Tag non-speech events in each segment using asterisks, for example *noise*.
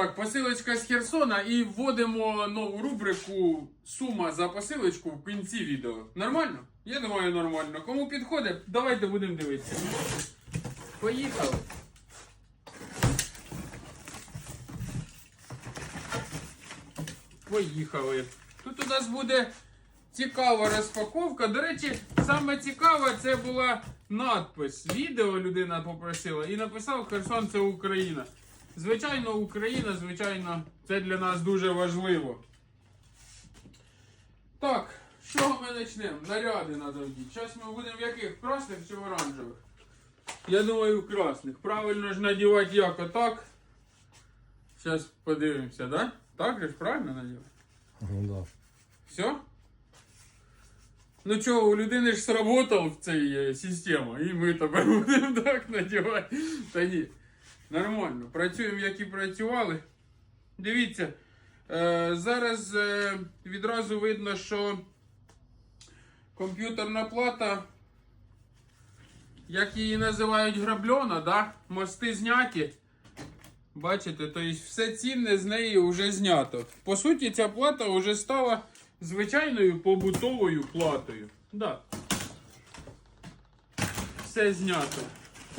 Так, посилочка з Херсона і вводимо нову рубрику Сума за посилочку в кінці відео. Нормально? Я думаю, нормально. Кому підходить, давайте будемо дивитися. Поїхали. Поїхали. Тут у нас буде цікава розпаковка. До речі, саме цікаве це була надпис. Відео людина попросила і написав Херсон це Україна. Звичайно, Україна, звичайно, це для нас дуже важливо. Так, з чого ми почнемо? Наряди треба вдіти. Зараз ми будемо в яких? Красних чи в оранжевих? Я думаю, в красних. Правильно ж надівати як отак. Зараз подивимося, да? Так же ж правильно надівати? Ну да. Все? Ну чого, у людини ж сработав цей е, система, і ми тепер *laughs* будемо так надівати. Та ні. Нормально. Працюємо, як і працювали. Дивіться, е, зараз е, відразу видно, що комп'ютерна плата, як її називають грабльона, да? мости зняті. Бачите, тобто все цінне з неї вже знято. По суті, ця плата вже стала звичайною побутовою платою. Да. Все знято.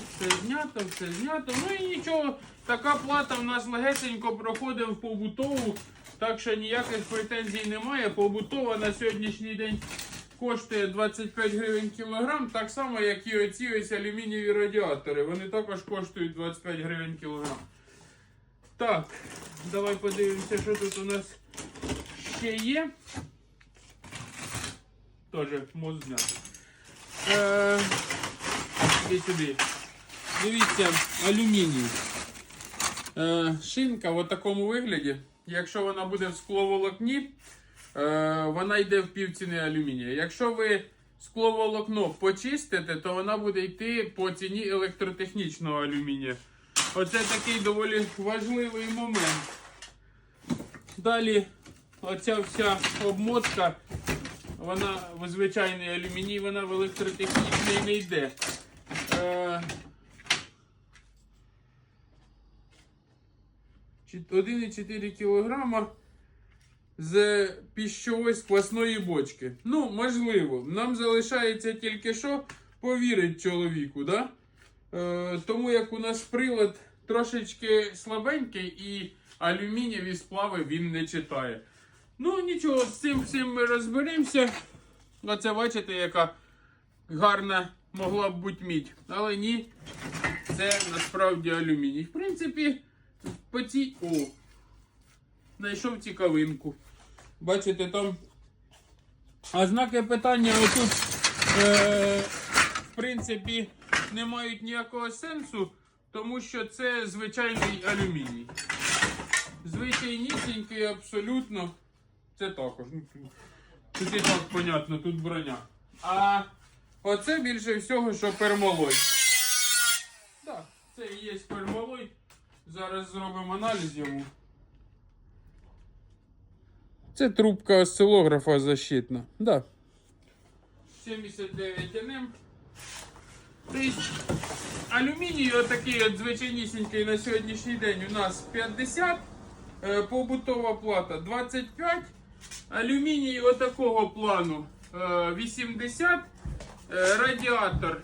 Все знято, все знято. Ну і нічого, така плата в нас легесенько проходить в побутову, так що ніяких претензій немає. Побутова на сьогоднішній день коштує 25 гривень кілограм, так само, як і оці ось алюмінієві радіатори. Вони також коштують 25 гривень кілограм. Так, давай подивимося, що тут у нас ще є. Тоже мост знято. Е, іди сюди. Дивіться, алюміній. Е, шинка в такому вигляді. Якщо вона буде в скловолокні, е, вона йде в півціни алюмінія. Якщо ви скловолокно почистите, то вона буде йти по ціні електротехнічного алюмінія. Оце такий доволі важливий момент. Далі оця вся обмотка, вона в звичайний алюміній, вона в електротехнічний не йде. Е, чі- 1,4 кг з піщової сквасної бочки. Ну, можливо, нам залишається тільки що повірити чоловіку, да? Е, тому як у нас прилад трошечки слабенький і алюмінієві сплави він не читає. Ну нічого, з цим всім ми розберемося. Оце бачите, яка гарна могла б бути мідь. Але ні, це насправді алюміній. В принципі, по цій. О! Знайшов цікавинку. Бачите, там. А знаки питання отут, е, в принципі, не мають ніякого сенсу, тому що це звичайний алюміній. Звичайнісінький абсолютно. Це також. Ну, тут- і так понятно, тут броня. А оце більше всього, що пермалой. Так, це і є пермалой. Зараз зробимо аналіз йому. Це трубка осцилографа защитна. Да. 79 НМ. Тобто алюміній отакий от звичайнісінький на сьогоднішній день у нас 50, е, побутова плата 25, алюміній отакого плану е, 80, е, радіатор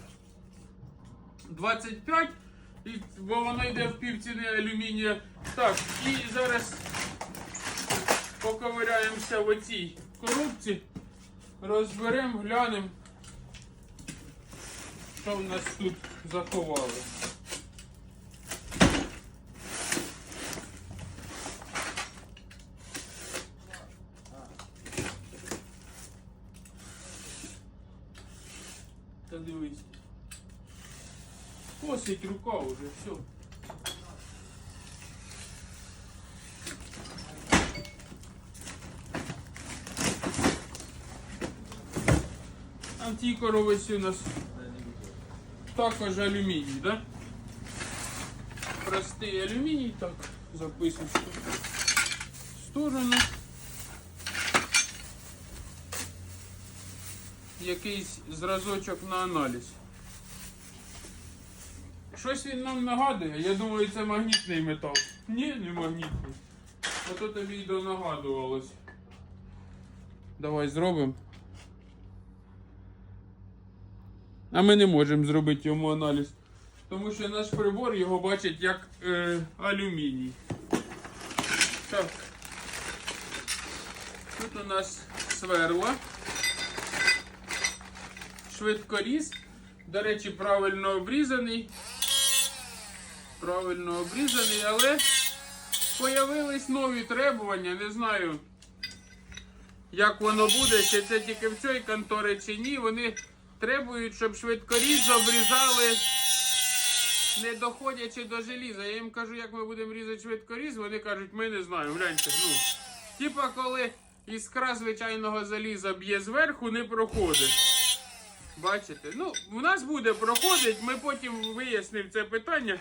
25, і, бо воно йде в півціни алюмінія. Так, і зараз поковиряємося в оцій коробці, розберемо, глянемо, що в нас тут заховали. Та дивись. Косить рука уже, все. Цій у нас також алюміній, да? Простий алюміній, так, записуємо в сторону. Якийсь зразочок на аналіз. Щось він нам нагадує, я думаю, це магнітний метал. Ні, не магнітний. Ото тобі й донагадувалось. Давай зробимо. А ми не можемо зробити йому аналіз. Тому що наш прибор його бачить як е, алюміній. Так. Тут у нас сверла. Швидкоріз. До речі, правильно обрізаний. Правильно обрізаний, але появились нові требування. Не знаю, як воно буде, чи це тільки в цій конторі, чи ні. Вони требують, щоб швидкоріз обрізали, не доходячи до желіза. Я їм кажу, як ми будемо різати швидкоріз, вони кажуть, ми не знаємо. Гляньте, ну. Типа, коли іскра звичайного заліза б'є зверху, не проходить. Бачите? Ну, у нас буде проходить, ми потім вияснимо це питання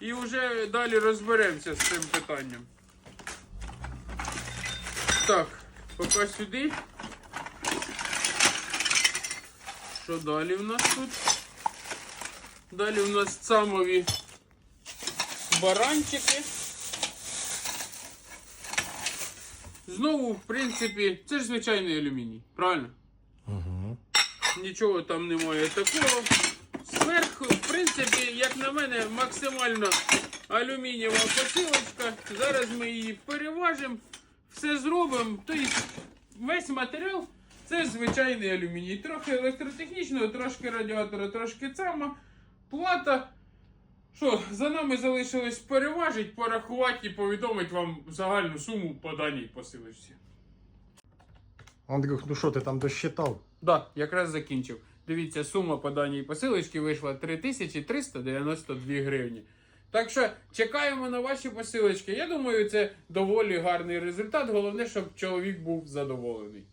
і вже далі розберемося з цим питанням. Так, поки сюди. Що далі в нас тут? Далі в нас самові баранчики. Знову, в принципі, це ж звичайний алюміній, правильно? Угу. Нічого там немає такого. Зверху, принципі, як на мене, максимально алюмінієва посилочка. Зараз ми її переважимо, все зробимо. Тобто весь матеріал це звичайний алюміній. Трохи електротехнічного, трошки радіатора, трошки цама, плата. Що, за нами залишилось переважити, порахувати і повідомити вам загальну суму по даній посилочці. Андрюх, ну що ти там досчитав? Да, якраз закінчив. Дивіться, сума по даній посилочці вийшла 3392 гривні. Так що чекаємо на ваші посилочки. Я думаю, це доволі гарний результат. Головне, щоб чоловік був задоволений.